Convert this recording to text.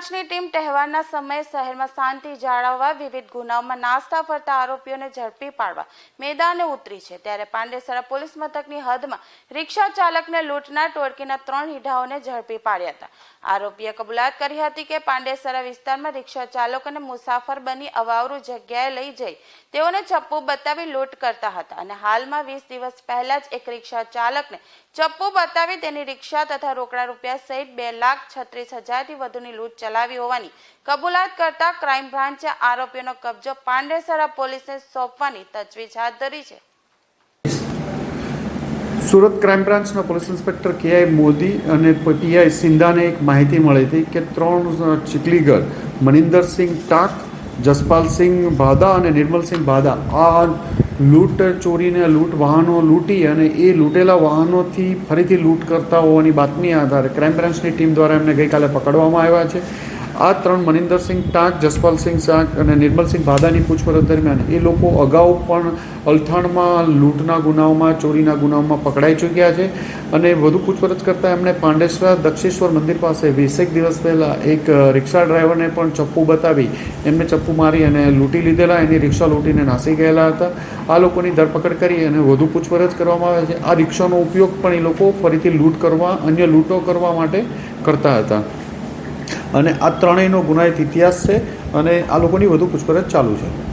બ્રાન્ચની ટીમ તહેવારના સમયે શહેરમાં શાંતિ જાળવવા, વિવિધ ગુનાઓમાં નાસ્તા ફરતા આરોપીઓને ઝડપી પાડવા મેદાને ઉતરી છે. ત્યારે પાંડેસરા પોલીસ મથકની હદમાં રિક્ષા ચાલકને લૂંટના ટોળકીના ત્રણ હીઢાઓને ઝડપી પાડ્યા હતા. આરોપીએ કબૂલાત કરી હતી કે પાંડેસરા વિસ્તારમાં રિક્ષા ચાલકોને મુસાફર બની અવાવરું જગ્યાએ લઈ જઈ તેઓને ચપ્પુ બતાવી લૂંટ કરતા હતા અને હાલમાં વીસ દિવસ પહેલા જ એક રિક્ષા ચાલકને ચપ્પુ બતાવી તેની રિક્ષા તથા રોકડા રૂપિયા સહિત બે લાખ છત્રીસ હજારથી વધુની લૂંટ ચલાવી હોવાની કબૂલાત કરતા ક્રાઇમ બ્રાન્ચે આરોપીઓનો કબજો પાંડેસરા પોલીસને સોંપવાની તજવીજ હાથ ધરી છે. સુરત ક્રાઇમ બ્રાન્ચના police inspector K I Modi અને પીઆઈ સિંધાને એક માહિતી મળી હતી કે ત્રણ ચીકલીગર મનિંદરસિંહ ટાક જસપાલસિંહ ભાદા અને નિર્મલસિંહ ભાદા આ લૂંટ ચોરીને લૂંટ વાહનો લૂંટી અને એ લૂંટેલા વાહનોથી ફરીથી લૂંટ કરતા હોવાની બાતમી આધારે ક્રાઇમ બ્રાન્ચની ટીમ દ્વારા એમને ગઈકાલે પકડવામાં આવ્યા છે. આ ત્રણ મનિંદરસિંહ ટાંક, જસપાલસિંહ શાક અને નિર્મલસિંહ ભાદાની પૂછપરછ દરમિયાન એ લોકો અગાઉ પણ અલથાણમાં, લૂંટના ગુનાઓમાં, ચોરીના ગુનાઓમાં પકડાઈ ચૂક્યા છે અને વધુ પૂછપરછ કરતાં એમણે પાંડેશ્વર દક્ષેશ્વર મંદિર પાસે વીસેક દિવસ પહેલાં એક રિક્ષા ડ્રાઈવરને પણ ચપ્પુ બતાવી, એમને ચપ્પુ મારી અને લૂંટી લીધેલા, એની રિક્ષા લૂંટીને નાસી ગયેલા હતા. આ લોકોની ધરપકડ કરી અને વધુ પૂછપરછ કરવામાં આવે છે. આ રિક્ષાનો ઉપયોગ પણ એ લોકો ફરીથી લૂંટ કરવા, અન્ય લૂંટો કરવા માટે કરતા હતા. અને આ ત્રણેયનો ગુનાહિત ઇતિહાસ છે અને આ લોકોની વધુ પૂછપરછ ચાલુ છે.